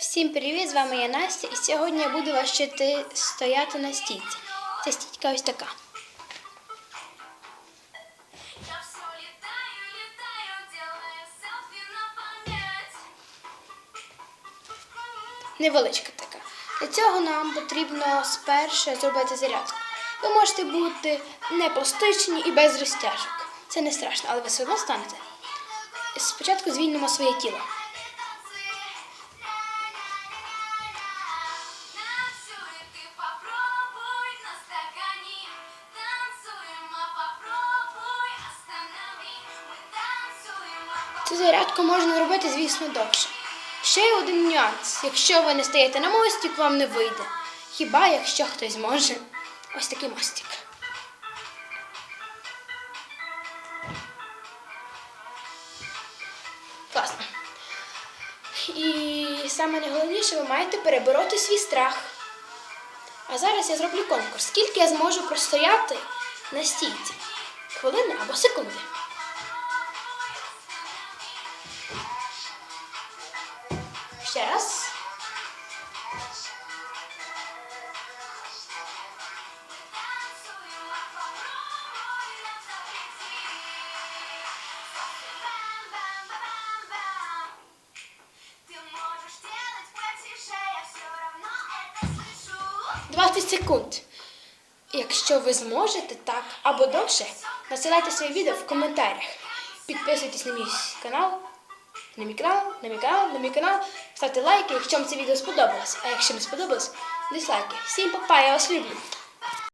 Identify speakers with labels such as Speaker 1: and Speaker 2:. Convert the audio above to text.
Speaker 1: Всім привіт! З вами я Настя, і сьогодні я буду вас вчити стояти на стійці. Ця стійка ось така. Невеличка така. Для цього нам потрібно спершу зробити зарядку. Ви можете бути не пластичні і без розтяжок. Це не страшно, але ви все одно станете. Спочатку звільнимо своє тіло. Цю зарядку можна робити, звісно, довше. Ще є один нюанс. Якщо ви не стоїте на мостик, вам не вийде. Хіба якщо хтось може. Ось такий мостик. Класно. І саме найголовніше, ви маєте перебороти свій страх. А зараз я зроблю конкурс. Скільки я зможу простояти на стійці? Хвилини або секунди.
Speaker 2: Слышу.
Speaker 1: 20 секунд. Якщо ви зможете так або довше, насилайте своє відео в коментарях. Підписуйтесь на мій канал, на мій канал, на мій канал, на мій канал. Ставте лайки, якщо вам це відео сподобалось. А якщо не сподобалось, дизлайки. Всім па-па, я вас люблю.